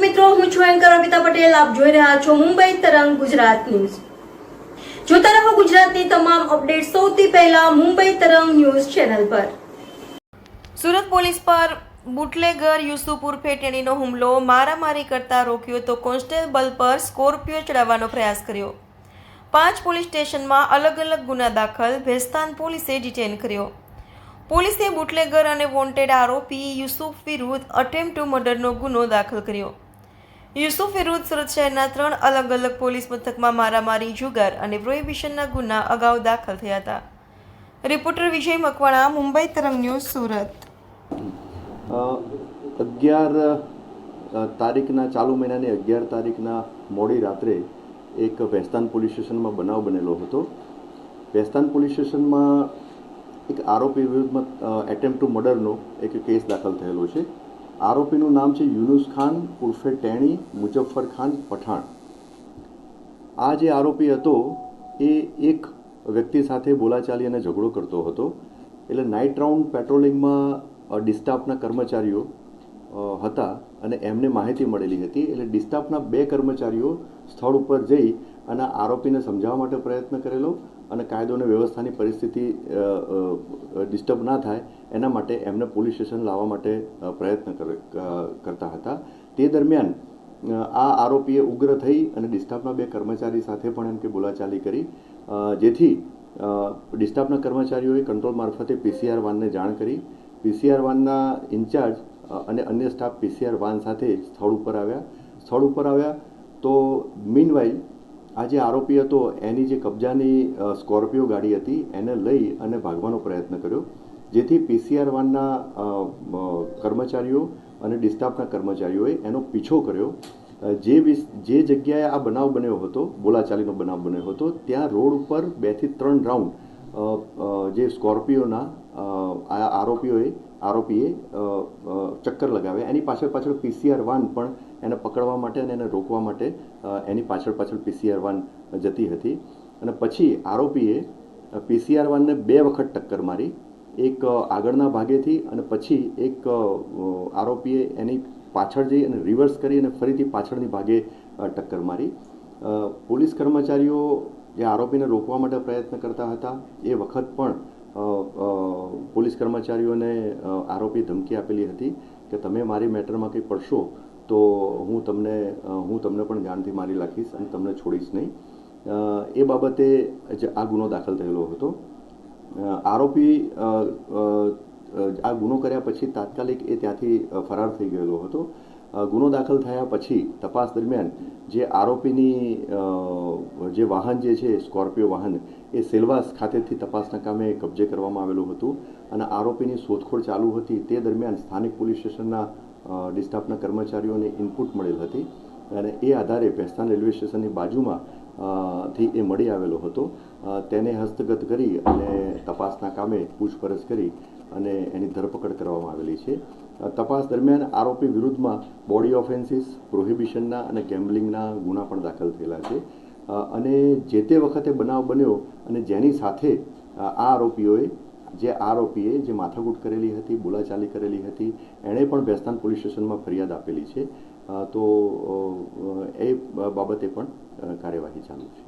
હું છું એન્કર અમિતા પટેલ. આપ જોઈ રહ્યા છો મુંબઈ તરંગ ગુજરાત ન્યૂઝ. જોતા રહો ગુજરાતની તમામ અપડેટ સૌથી પહેલા મુંબઈ તરંગ ન્યૂઝ ચેનલ પર. સુરત પોલીસ પર બુટલેગર યુસુફ ઉર્ફે ટેણીનો હુમલો. મારામારી કરતા રોક્યો તો કોન્સ્ટેબલ પર સ્કોર્પિયો ચડાવવાનો પ્રયાસ કર્યો. પાંચ પોલીસ સ્ટેશનમાં અલગ અલગ ગુના દાખલ. ભેસ્તાન પોલીસે ડિટેન કર્યો. પોલીસે બુટલેગર અને વોન્ટેડ આરોપી યુસુફ વિરુદ્ધ અટેમ્પ ટુ મર્ડરનો ગુનો દાખલ કર્યો. યુસુફ વિરુદ્ધ સુરત શહેરના ત્રણ અલગ અલગ પોલીસ મથકમાં મારામારી, જુગાર અને પ્રોહિબિશનના ગુના અગાઉ દાખલ થયા હતા. રિપોર્ટર વિજય મકવાણા, મુંબઈ તરંગ ન્યૂઝ, સુરત. અગિયાર તારીખના ચાલુ મહિનાની અગિયાર તારીખના મોડી રાત્રે એક ભેસ્તાન પોલીસ સ્ટેશનમાં બનાવ બનેલો હતો. ભેસ્તાન પોલીસ સ્ટેશનમાં એક આરોપી વિરુદ્ધમાં એટેમ્પ ટુ મર્ડરનો એક કેસ દાખલ થયેલો છે. આરોપીનું નામ છે યુનુસ ખાન ઉર્ફે ટેણી, મુજફ્ફર ખાન, પઠાણ. આ જે આરોપી હતો, એ એક વ્યક્તિ સાથે બોલાચાલી અને ઝઘડો કરતો હતો. એટલે નાઇટ રાઉન્ડ પેટ્રોલિંગમાં ડિસ્ટાફના કર્મચારીઓ હતા અને એમને માહિતી મળેલી હતી. એટલે ડિસ્ટાફના બે કર્મચારીઓ સ્થળ ઉપર જઈ અને આરોપીને સમજાવવા માટે પ્રયત્ન કરેલો અને કાયદો અને વ્યવસ્થાની પરિસ્થિતિ ડિસ્ટર્બ ના થાય, એના માટે એમને પોલીસ સ્ટેશન લાવવા માટે પ્રયત્ન કરે- કરતા હતા. તે દરમિયાન આ આરોપીએ ઉગ્ર થઈ અને ડિસ્ટાફના બે કર્મચારી સાથે પણ એમ કે બોલાચાલી કરી જેથી ડિસ્ટાફના કર્મચારીઓએ કંટ્રોલ મારફતે પીસીઆર વાનને જાણ કરી. પીસીઆર વાનના ઇન્ચાર્જ અને અન્ય સ્ટાફ પીસીઆર વાન સાથે સ્થળ ઉપર આવ્યા. સ્થળ ઉપર આવ્યા તો મીનવાઇલ આ જે આરોપી હતો, એની જે કબજાની સ્કોર્પિયો ગાડી હતી, એને લઈ અને ભાગવાનો પ્રયત્ન કર્યો, જેથી પીસીઆર વાનના કર્મચારીઓ અને ડિસ્ટાફના કર્મચારીઓએ એનો પીછો કર્યો. જે જે જગ્યાએ આ બનાવ બન્યો હતો, બોલાચાલીનો બનાવ બન્યો હતો, ત્યાં રોડ ઉપર બેથી ત્રણ રાઉન્ડ જે સ્કોર્પિયોના આરોપીઓએ, આરોપીએ ચક્કર લગાવે. એની પાછળ પાછળ પીસીઆર વાન પણ એને પકડવા માટે અને એને રોકવા માટે એની પાછળ પાછળ પીસીઆર વાન જતી હતી. અને પછી આરોપીએ પીસીઆર વાનને બે વખત ટક્કર મારી. એક આગળના ભાગેથી અને પછી એક આરોપીએ એની પાછળ જઈ અને રિવર્સ કરી અને ફરીથી પાછળની ભાગે ટક્કર મારી. પોલીસ કર્મચારીઓ જે આરોપીને રોકવા માટે પ્રયત્ન કરતા હતા, એ વખત પણ પોલીસ કર્મચારીઓને આરોપી ધમકી આપેલી હતી કે તમે મારી મેટરમાં કંઈ પડશો, તો હું તમને હું તમને પણ જાનથી મારી નાખીશ અને તમને છોડીશ નહીં. એ બાબતે જ આ ગુનો દાખલ થયેલો હતો. આરોપી આ ગુનો કર્યા પછી તાત્કાલિક એ ત્યાંથી ફરાર થઈ ગયેલો હતો. ગુનો દાખલ થયા પછી તપાસ દરમિયાન જે આરોપીની જે વાહન જે છે, સ્કોર્પિયો વાહન, એ સેલવાસ ખાતેથી તપાસના કામે કબજે કરવામાં આવેલું હતું અને આરોપીની શોધખોળ ચાલુ હતી. તે દરમિયાન સ્થાનિક પોલીસ સ્ટેશનના ડિસ્ટાફના કર્મચારીઓને ઇનપુટ મળેલ હતી અને એ આધારે ભેસ્તાન રેલવે સ્ટેશનની બાજુમાં થી એ મળી આવેલો હતો. તેને હસ્તગત કરી અને તપાસના કામે પૂછપરછ કરી અને એની ધરપકડ કરવામાં આવેલી છે. તપાસ દરમિયાન આરોપી વિરુદ્ધમાં બોડી ઓફેન્સીસ, પ્રોહિબિશનના અને ગેમ્બલિંગના ગુના પણ દાખલ થયેલા છે. અને જે તે વખતે બનાવ બન્યો અને જેની સાથે આ આરોપીઓએ, જે આરોપીએ જે માથાકૂટ કરેલી હતી, બોલાચાલી કરેલી હતી, એણે પણ ભેસ્તાન પોલીસ સ્ટેશનમાં ફરિયાદ આપેલી છે. તો એ બાબતે પણ કાર્યવાહી ચાલુ છે.